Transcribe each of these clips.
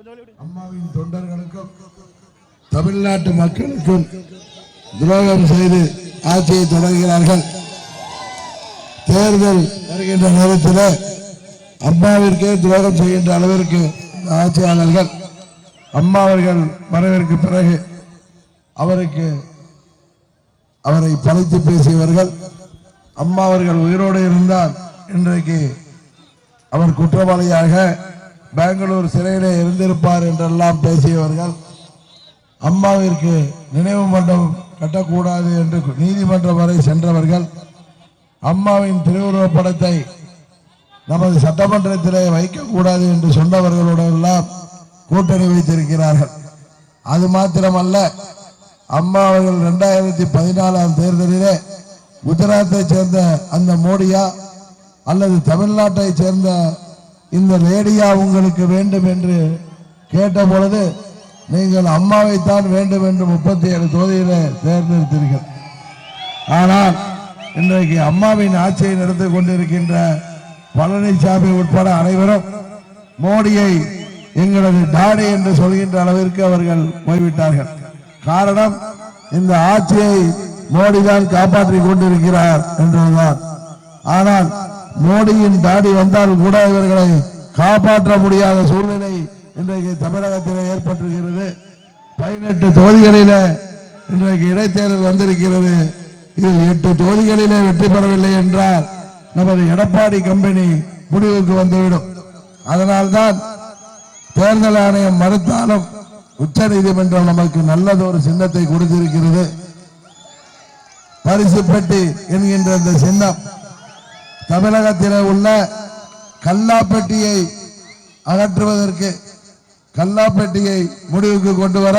அம்மாவின் தொண்டர்களுக்கும் தமிழ்நாட்டு மக்களுக்கும் துரோகம் செய்து ஆட்சியை தொடர்கிறார்கள் தேர்தல் வருகின்ற நேரத்தில் அம்மாவிற்கே துரோகம் செய்கின்ற அளவிற்கு ஆட்சியாளர்கள் அம்மா அவர்கள் மறைவிற்கு பிறகு அவருக்கு அவரை பழைத்து பேசியவர்கள் அம்மா அவர்கள் உயிரோடு இருந்தால் இன்றைக்கு அவர் குற்றவாளியாக பெங்களூர் சிறையிலே இருந்திருப்பார் என்றெல்லாம் பேசியவர்கள் அம்மாவிற்கு நினைவு மண்டபம் கட்டக்கூடாது என்று நீதிமன்றம் வரை சென்றவர்கள் அம்மாவின் திருவுருவப் படத்தை நமது சட்டமன்றத்திலே வைக்கக்கூடாது என்று சொன்னவர்களோடெல்லாம் கூட்டணி வைத்திருக்கிறார்கள். அது மாத்திரமல்ல அம்மா அவர்கள் ரெண்டாயிரத்தி பதினாலாம் தேர்தலிலே குஜராத்தை சேர்ந்த அந்த மோடியா அல்லது தமிழ்நாட்டை சேர்ந்த இந்த லேடியா உங்களுக்கு வேண்டும் என்று கேட்ட பொழுது நீங்கள் அம்மாவைத்தான் வேண்டும் என்று முப்பத்தி ஏழு தொகுதியில தேர்ந்தெடுத்தீர்கள். ஆனால் இன்றைக்கு அம்மாவின் ஆட்சியை நடத்தி கொண்டிருக்கின்ற பழனிசாமி உட்பட அனைவரும் மோடியை எங்களது டாடி என்று சொல்கின்ற அளவிற்கு அவர்கள் போய்விட்டார்கள். காரணம் இந்த ஆட்சியை மோடி தான் காப்பாற்றிக் கொண்டிருக்கிறார் என்றுதான். ஆனால் மோடியின் தாடி வந்தால் கூட இவர்களை காப்பாற்ற முடியாத சூழ்நிலை இன்றைக்கு தமிழகத்தில் ஏற்பட்டிருக்கிறது. பதினெட்டு தொகுதிகளில இன்றைக்கு இடைத்தேர்தல் வந்திருக்கிறது. இதில் எட்டு தொகுதிகளிலே வெற்றி பெறவில்லை என்றால் நமது எடப்பாடி கம்பெனி முடிவுக்கு வந்துவிடும். அதனால்தான் தேர்தல் ஆணையம் மறுத்தாலும் உச்ச நீதிமன்றம் நமக்கு நல்லதொரு சின்னத்தை கொடுத்திருக்கிறது. பரிசு பெட்டி என்கின்ற இந்த சின்னம் தமிழகத்தில் உள்ள கல்லாப்பெட்டியை அகற்றுவதற்கு கல்லாப்பெட்டியை முடிவுக்கு கொண்டு வர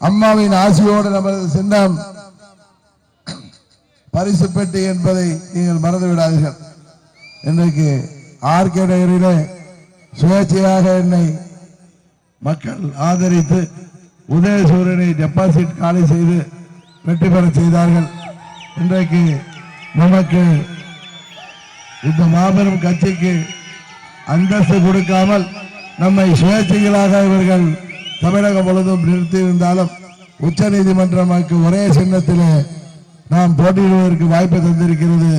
அம்மாவின் ஆசையோடு நமது சின்னம் பரிசு பெட்டி என்பதை நீங்கள் மறந்து விடாதீர்கள் இன்றைக்கு ஆர்கே நகரிலே சுயேட்சையாக என்னை மக்கள் ஆதரித்து உதயசூரனை டெபாசிட் காலி செய்து வெற்றி பெற செய்தார்கள். இன்றைக்கு நமக்கு இந்த மாபெரும் கட்சிக்கு அந்தஸ்து கொடுக்காமல் நம்மை சுயேட்சைகளாக இவர்கள் தமிழகம் முழுவதும் நிறுத்தியிருந்தாலும் உச்ச நீதிமன்றமாக்கு ஒரே சின்னத்திலே நாம் போட்டியிடுவதற்கு வாய்ப்பு தந்திருக்கிறது.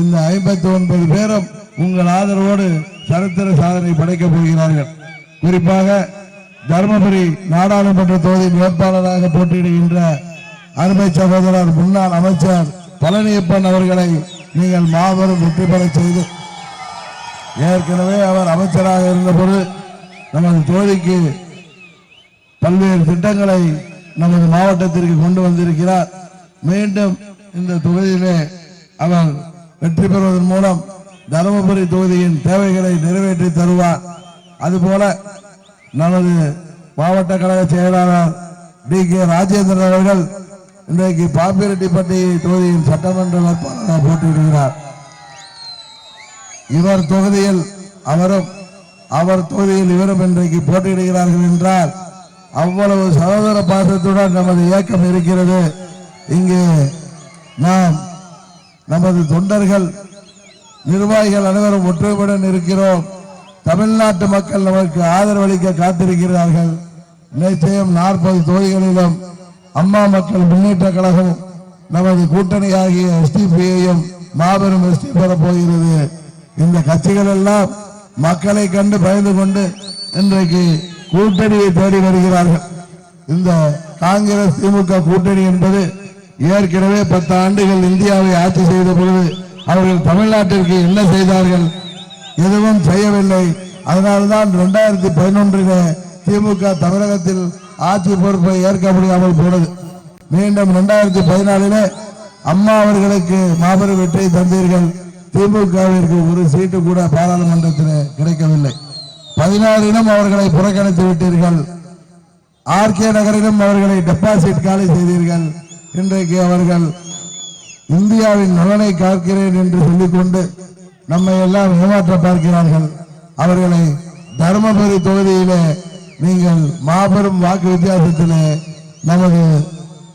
இந்த ஐம்பத்தி ஒன்பது பேரும் உங்கள் ஆதரவோடு சரித்திர சாதனை படைக்கப் போகிறார்கள். குறிப்பாக தருமபுரி நாடாளுமன்ற தொகுதி வேட்பாளராக போட்டியிடுகின்ற அருமை சகோதரர் முன்னாள் அமைச்சர் பழனியப்பன் அவர்களை நீங்கள் மாபெரும் வெற்றி பெற செய்து ஏற்கனவே அவர் அமைச்சராக இருந்தபோது நமது தோழிக்கு பல்வேறு திட்டங்களை நமது மாவட்டத்திற்கு கொண்டு வந்திருக்கிறார். மீண்டும் இந்த தொகுதியிலே அவர் வெற்றி பெறுவதன் மூலம் தருமபுரி தொகுதியின் தேவைகளை நிறைவேற்றி தருவார். அதுபோல நமது மாவட்ட கழக செயலாளர் டி கே ராஜேந்திரன் அவர்கள் இன்றைக்கு பாப்பிரெட்டிப்பட்டி தொகுதியின் சட்டமன்ற வேட்பாளராக போட்டியிடுகிறார். இவர் தொகுதியில் அவரும் அவர் தொகுதியில் இவரும் இன்றைக்கு போட்டியிடுகிறார்கள் என்றால் அவ்வளவு சகோதர பாசத்துடன் நமது இயக்கம் இருக்கிறது. இங்கே நாம் நமது தொண்டர்கள் நிர்வாகிகள் அனைவரும் ஒற்றுமையுடன் இருக்கிறோம். தமிழ்நாட்டு மக்கள் நமக்கு ஆதரவளிக்க காத்திருக்கிறார்கள். நிச்சயம் நாற்பது தொகுதிகளிலும் அம்மா மக்கள் முன்னேற்ற கழகம் நமது கூட்டணி ஆகிய எஸ்டிபியையும் மாபெரும் வெற்றி பெறப் போகிறது. இந்த கட்சிகள் எல்லாம் மக்களை கண்டு பயந்து கொண்டு இன்றைக்கு கூட்டணியை தேடி வருகிறார்கள். இந்த காங்கிரஸ் திமுக கூட்டணி என்பது ஏற்கனவே பத்து ஆண்டுகள் இந்தியாவை ஆட்சி செய்த பொழுது அவர்கள் தமிழ்நாட்டிற்கு என்ன செய்தார்கள்? எதுவும் செய்யவில்லை. அதனால்தான் இரண்டாயிரத்தி பதினொன்றில் திமுக தமிழகத்தில் ஆட்சி பொறுப்பை ஏற்க முடியாமல் போனது. மீண்டும் இரண்டாயிரத்தி பதினாலிலே அம்மா அவர்களுக்கு மாபெரும் வெற்றி தந்தீர்கள். திமுகவிற்கு ஒரு சீட்டு கூட பாராளுமன்றத்தில் கிடைக்கவில்லை. பதினாறிலும் அவர்களை புறக்கணித்து விட்டீர்கள். ஆர்கே நகரிலும் அவர்களை டெபாசிட் காலி செய்தீர்கள். இன்றைக்கு அவர்கள் இந்தியாவின் நலனை காக்கிறேன் என்று சொல்லிக்கொண்டு நம்மை எல்லாம் ஏமாற்ற பார்க்கிறார்கள். அவர்களை தருமபுரி தொகுதியிலே நீங்கள் மாபெரும் வாக்கு வித்தியாசத்திலே நமது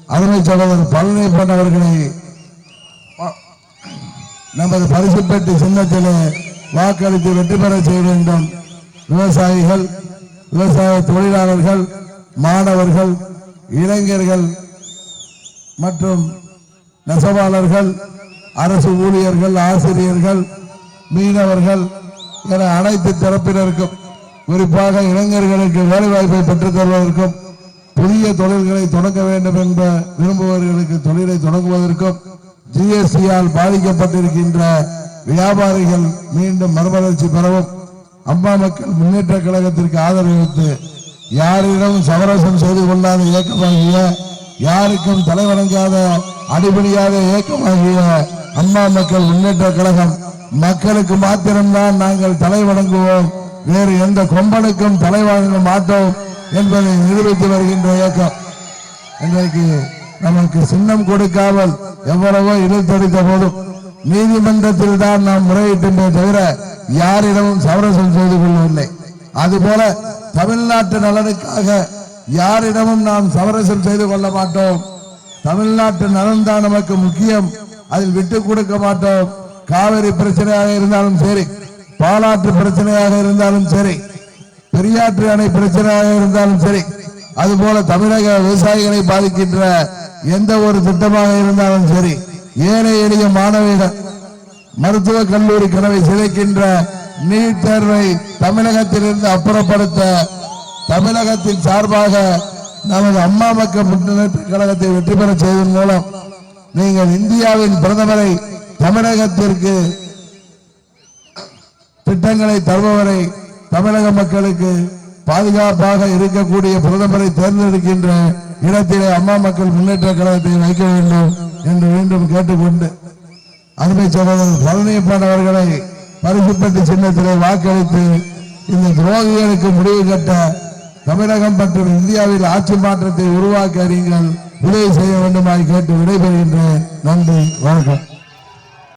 அருமை சகோதரர் பழனி பண்ணவர்களை நமது பரிசு பெட்டி சின்னத்திலே வாக்களித்து வெற்றி பெற செய்ய வேண்டும். விவசாயிகள் விவசாய தொழிலாளர்கள் மாணவர்கள் இளைஞர்கள் மற்றும் நெசவாளர்கள் அரசு ஊழியர்கள் ஆசிரியர்கள் மீனவர்கள் என அனைத்து தரப்பினருக்கும் குறிப்பாக இளைஞர்களுக்கு வேலைவாய்ப்பை பெற்றுத் தருவதற்கும் புதிய தொழில்களை தொடங்க வேண்டும் என்ற விரும்புபவர்களுக்கு தொழிலை தொடங்குவதற்கும் ஜிஎஸ்டியால் பாதிக்கப்பட்டிருக்கின்ற வியாபாரிகள் மீண்டும் மறுமலர்ச்சி பெறவும் அம்மா மக்கள் முன்னேற்ற கழகத்திற்கு ஆதரவளித்து யாரிடம் சமரசம் செய்து கொள்ளாத இயக்கமாகிய யாருக்கும் தலைவணங்காத அடிபடியாத இயக்கமாகிய அம்மா மக்கள் முன்னேற்ற கழகம் மக்களுக்கு மாத்திரம்தான் நாங்கள் தலை வணங்குவோம். வேறு எந்த கொம்பனுக்கும் தலை மாட்டோம் என்பதை நிரூபித்து வருகின்ற இயக்கம். இன்றைக்கு நமக்கு சின்னம் கொடுக்காமல் எவ்வளவோ இழுத்தடித்த போதும் நீதிமன்றத்தில் தான் நாம் முறையிட்டே தவிர யாரிடமும் சமரசம் செய்து கொள்ளவில்லை. அதுபோல தமிழ்நாட்டு நலனுக்காக யாரிடமும் நாம் சமரசம் செய்து கொள்ள மாட்டோம். தமிழ்நாட்டு நலன் தான் நமக்கு முக்கியம். அதில் விட்டு கொடுக்க மாட்டோம். காவிரி பிரச்சனையாக இருந்தாலும் சரி பாலாற்று பிரச்சனையாக இருந்தாலும் சரி பெரியாற்று அணை பிரச்சனையாக இருந்தாலும் சரி அதுபோல தமிழக விவசாயிகளை பாதிக்கின்ற எந்த ஒரு திட்டமாக இருந்தாலும் சரி ஏழை எளிய மாணவிகள் மருத்துவக் கல்லூரி கனவை சிதைக்கின்ற நீட் தேர்வை தமிழகத்திலிருந்து அப்புறப்படுத்த தமிழகத்தின் சார்பாக நமது அம்மா மக்கள் முன்னேற்ற கழகத்தை வெற்றி பெற செய்வதன் மூலம் நீங்கள் இந்தியாவின் பிரதமரை தமிழகத்திற்கு திட்டங்களை தருபவரை தமிழக மக்களுக்கு பாதுகாப்பாக இருக்கக்கூடிய பிரதமரை தேர்ந்தெடுக்கின்ற இடத்திலே அம்மா மக்கள் முன்னேற்ற கழகத்தை வைக்க வேண்டும் என்று மீண்டும் கேட்டுக்கொண்டு அருமை சகோதரர் பழனியப்பன் அவர்களை பரிசுப்பட்டு சின்னத்திலே வாக்களித்து இந்த துரோகிகளுக்கு முடிவு கட்ட தமிழகம் மற்றும் இந்தியாவில் ஆட்சி மாற்றத்தை உருவாக்க நீங்கள் உதவி செய்ய வேண்டுமாய் கேட்டு விடைபெறுகின்றேன். நன்றி வணக்கம்.